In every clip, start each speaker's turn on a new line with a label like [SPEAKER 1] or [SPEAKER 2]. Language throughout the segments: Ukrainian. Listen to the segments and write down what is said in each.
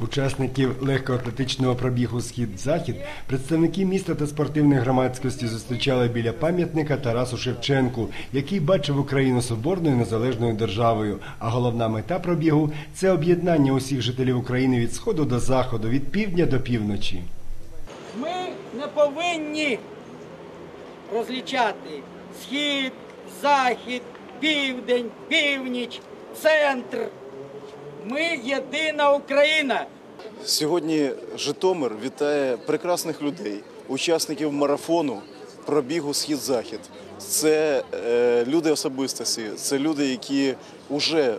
[SPEAKER 1] Учасників легкоатлетичного пробігу Схід-Захід представники міста та спортивної громадськості зустрічали біля пам'ятника Тарасу Шевченку, який бачив Україну соборною незалежною державою. А головна мета пробігу це об'єднання усіх жителів України від сходу до заходу, від півдня до півночі.
[SPEAKER 2] Ми не повинні розлічати схід, захід, південь, північ, центр. Ми єдина Україна.
[SPEAKER 3] Сьогодні Житомир вітає прекрасних людей, учасників марафону пробігу Схід-Захід. Це е, люди особистості, це люди, які вже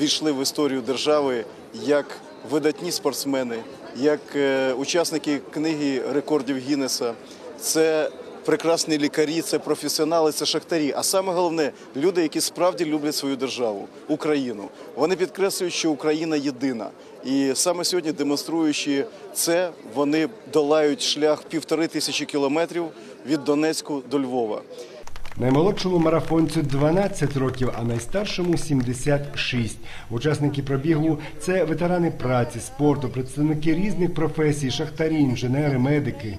[SPEAKER 3] війшли в історію держави як видатні спортсмени, як е, учасники книги рекордів Гіннеса. Це прекрасні лікарі, це професіонали, це шахтарі. А саме головне люди, які справді люблять свою державу, Україну. Вони підкреслюють, що Україна єдина. І саме сьогодні, демонструючи це, вони долають шлях півтори тисячі кілометрів від Донецьку до Львова.
[SPEAKER 1] Наймолодшому марафонцю 12 років, а найстаршому 76. Учасники пробігу це ветерани праці, спорту, представники різних професій, шахтарі, інженери, медики.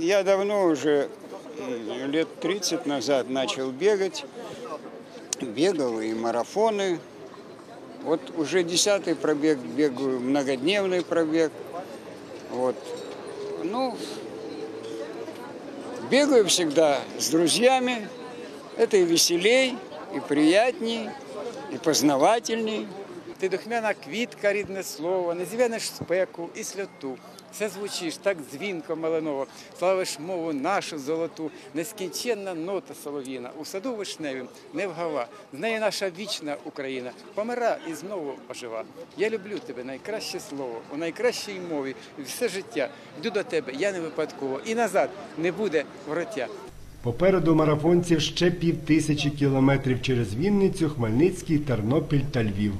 [SPEAKER 4] Я давно уже, м, лет 30 назад начал бегать. Бегал и марафоны. Вот уже десятый пробег бегаю, многодневный пробег. Вот. Ну, бегаю всегда с друзьями. Это и веселей, и приятней, и познавательней.
[SPEAKER 5] Ти духмяна квітка, рідне слово, не зв'янеш спеку і сльоту. Все звучиш так дзвінко малиново, славиш мову нашу золоту, нескінченна нота солов'їна, у саду вишневім не вгава. З неї наша вічна Україна помира і знову ожива. Я люблю тебе, найкраще слово, у найкращій мові. Все життя йду до тебе, я не випадково. І назад не буде вороття.
[SPEAKER 1] Попереду марафонців ще пів тисячі кілометрів через Вінницю, Хмельницький, Тернопіль та Львів.